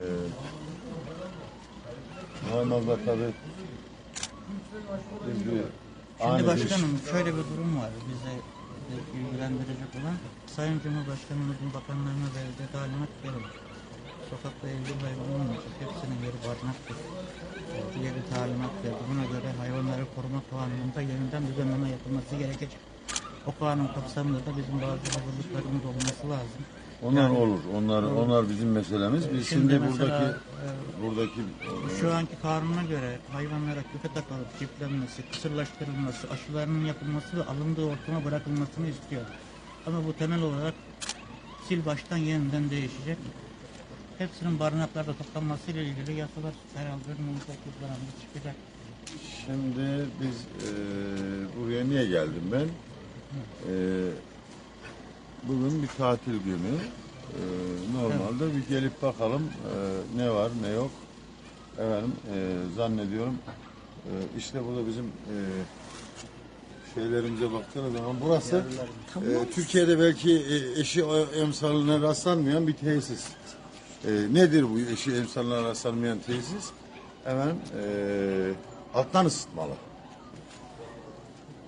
Ee, Normalde tabii biz bir ani Şimdi başkanım şöyle bir durum var bize ilgilendirecek olan Sayın Cumhurbaşkanımızın bakanlarına verdiği talimat gelir. Sokakta evcil hayvan olmayacak. Hepsinin yeri barınaktır. Ee, diye bir talimat verdi. Buna göre hayvanları koruma kanununda yeniden düzenleme yapılması gerekecek. O kanun kapsamında da bizim bazı hazırlıklarımız olması lazım. Onlar olur. Onlar onlar bizim meselemiz. Biz şimdi, Şimdi mesela, buradaki e, buradaki Şu anki kanuna göre hayvanlara küfe takılıp çiftlenmesi, kısırlaştırılması, aşılarının yapılması ve alındığı ortama bırakılmasını istiyor. Ama bu temel olarak sil baştan yeniden değişecek. Hepsinin barınaklarda toplanması ile ilgili yasalar herhalde önümüzdeki yıllarında çıkacak. şimdi biz e, buraya niye geldim ben? E, bugün bir tatil günü. E, normalde bir gelip bakalım e, ne var ne yok. Efendim e, zannediyorum e, işte burada bizim e, şeylerimize baktığınız zaman burası e, Türkiye'de belki e, eşi emsaline rastlanmayan bir tesis. E, nedir bu eşi emsaline rastlanmayan tesis? Efendim e, alttan ısıtmalı.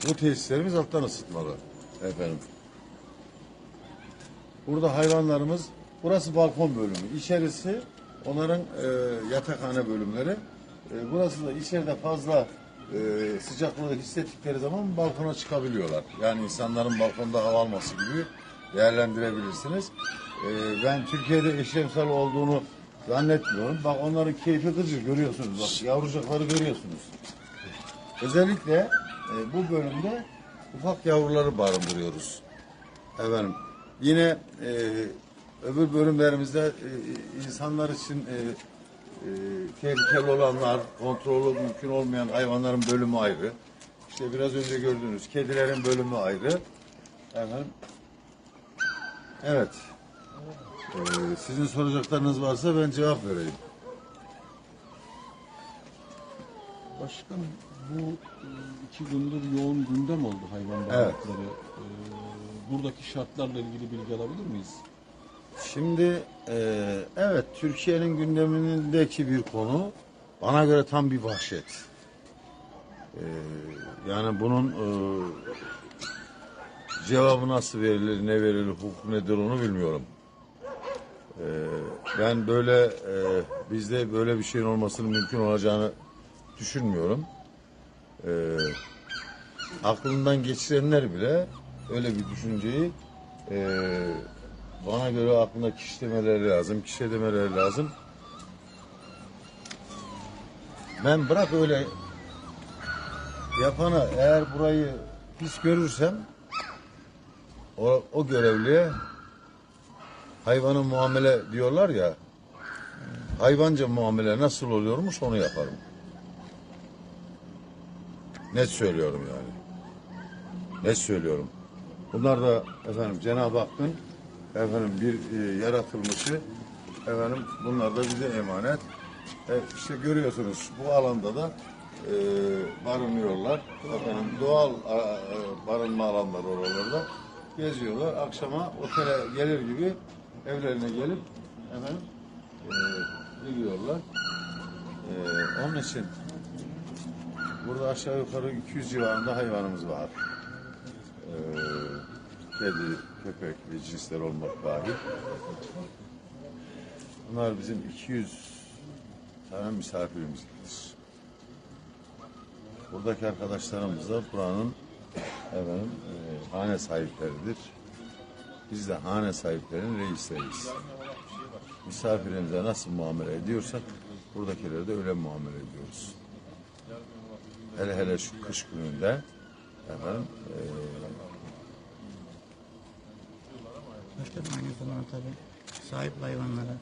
Bu tesislerimiz alttan ısıtmalı efendim. Burada hayvanlarımız, burası balkon bölümü. İçerisi onların e, yatakhane bölümleri. E, burası da içeride fazla e, sıcaklığı hissettikleri zaman balkona çıkabiliyorlar. Yani insanların balkonda hava alması gibi değerlendirebilirsiniz. E, ben Türkiye'de eşyemsal olduğunu zannetmiyorum. Bak onların keyfi gıcır görüyorsunuz. Bak yavrucakları görüyorsunuz. Özellikle e, bu bölümde ufak yavruları barındırıyoruz. Efendim yine e, öbür bölümlerimizde e, insanlar için e, e, tehlikeli olanlar, kontrolü mümkün olmayan hayvanların bölümü ayrı. İşte biraz önce gördüğünüz kedilerin bölümü ayrı. Efendim. Evet. E, sizin soracaklarınız varsa ben cevap vereyim. Başkanım bu e, iki gündür yoğun gündem oldu hayvan barınakları. E, Buradaki şartlarla ilgili bilgi alabilir miyiz? Şimdi e, evet Türkiye'nin gündemindeki bir konu bana göre tam bir vahşet. E, yani bunun e, cevabı nasıl verilir, ne verilir, hukuk nedir onu bilmiyorum. E, ben böyle e, bizde böyle bir şeyin olmasının mümkün olacağını düşünmüyorum. E, aklından geçirenler bile öyle bir düşünceyi e, bana göre aklına kişilemeleri lazım, kişilemeleri lazım. Ben bırak öyle yapana eğer burayı pis görürsem o, o görevliye hayvanın muamele diyorlar ya hayvanca muamele nasıl oluyormuş onu yaparım. Net söylüyorum yani. Net söylüyorum. Bunlar da efendim Cenab-ı Hakk'ın efendim bir e, yaratılmışı efendim bunlar da bize emanet. E, işte görüyorsunuz bu alanda da e, barınıyorlar. Efendim doğal a, barınma alanları oralarda geziyorlar. Akşama otele gelir gibi evlerine gelip efendim e, gidiyorlar. E, onun için burada aşağı yukarı 200 civarında hayvanımız var. E, kedi, köpek ve cinsler olmak dahil. Bunlar bizim 200 tane misafirimizdir. Buradaki arkadaşlarımız da buranın efendim, e, hane sahipleridir. Biz de hane sahiplerinin reisleriyiz. Misafirimize nasıl muamele ediyorsak buradakilere de öyle muamele ediyoruz. Hele hele şu kış gününde efendim, e, Başkanım aynı zamanda tabii sahip hayvanlara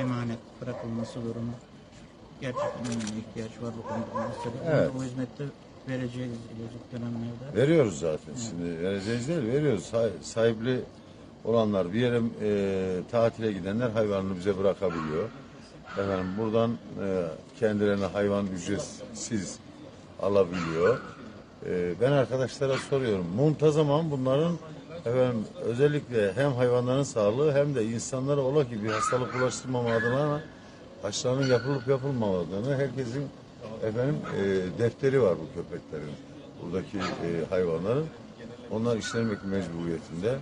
emanet bırakılması durumu gerçekten önemli ihtiyaç var bu konuda. Mesela Evet. Bu hizmette vereceğiz gelecek dönemlerde. Veriyoruz zaten. Şimdi vereceğiz değil, veriyoruz. Sah- Sahipli olanlar bir yere e, tatile gidenler hayvanını bize bırakabiliyor. Efendim buradan e, kendilerine hayvan ücretsiz alabiliyor. E, ben arkadaşlara soruyorum. Muntazaman bunların efendim özellikle hem hayvanların sağlığı hem de insanlara ola ki bir hastalık bulaştırmama adına aşılarının yapılıp yapılmamadığını herkesin efendim e, defteri var bu köpeklerin. Buradaki e, hayvanların. Onlar işlenmek mecburiyetinde.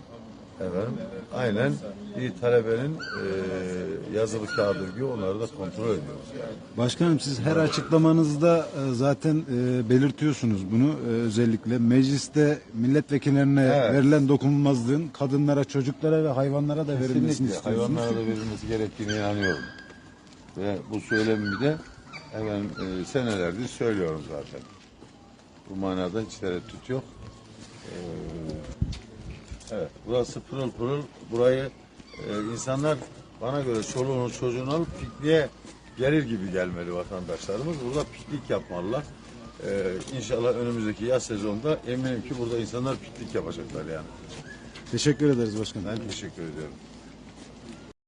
Efendim aynen bir talebenin e, yazılı kağıdı gibi onları da kontrol ediyoruz. Başkanım siz her açıklamanızda e, zaten e, belirtiyorsunuz bunu e, özellikle mecliste milletvekillerine Evet. verilen dokunulmazlığın kadınlara, çocuklara ve hayvanlara da verilmesini Kesinlikle istiyorsunuz. hayvanlara da verilmesi gerektiğine inanıyorum. Ve bu söylemimi de hemen e, senelerdir söylüyorum zaten. Bu manada hiç tereddüt yok. Ee, evet, burası pırıl pırıl. Burayı e, insanlar bana göre çoluğunu çocuğunu alıp pikniğe gelir gibi gelmeli vatandaşlarımız. Burada piknik yapmalılar. Ee, inşallah önümüzdeki yaz sezonunda eminim ki burada insanlar piknik yapacaklar yani. Teşekkür ederiz başkanım. Ben teşekkür ediyorum.